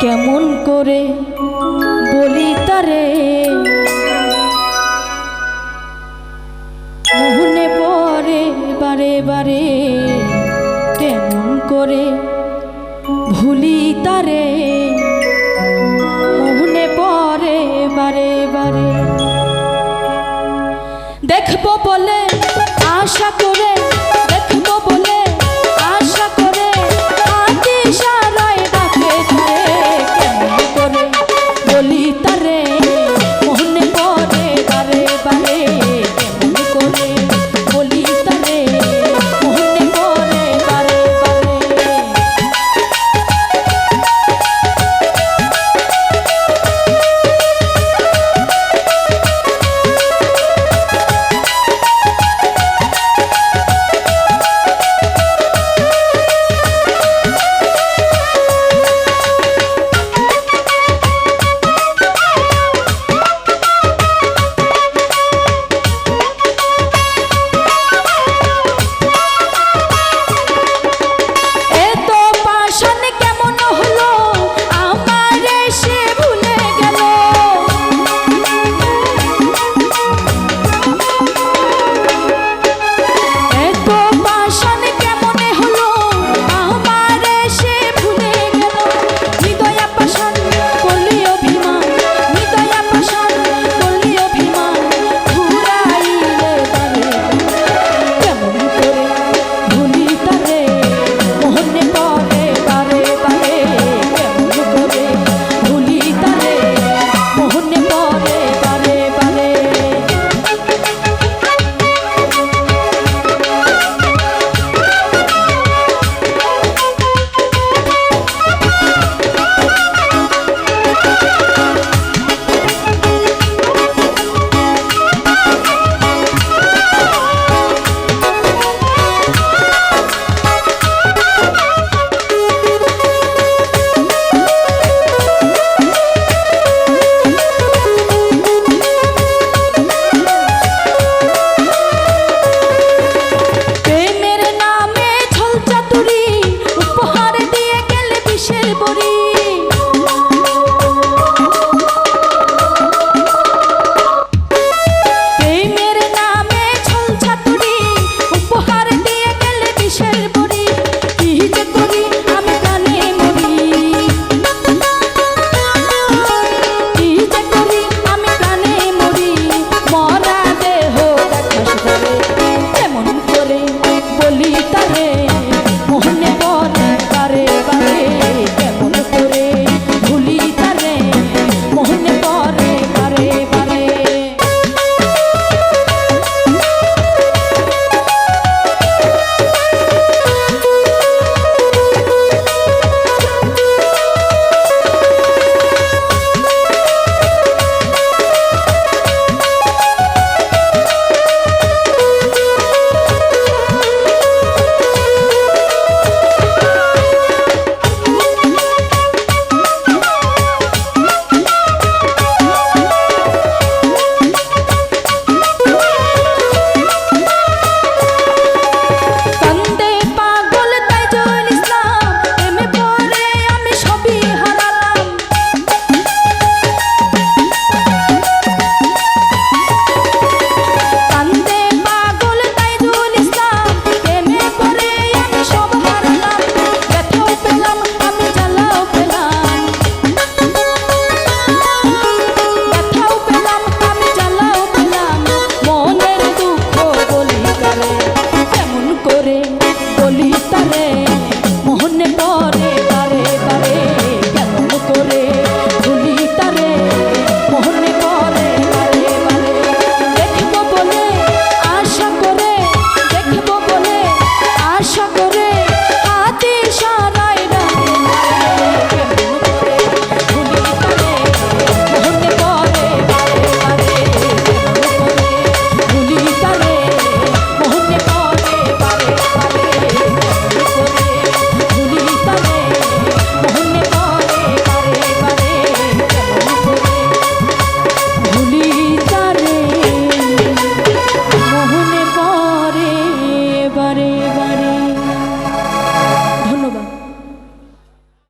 কেমন করে বলি তারে। মোহনে পরে বারে বারে, কেমন করে ভুলি তারে। মোহনে পরে বারে বারে, দেখব বলে আশা করে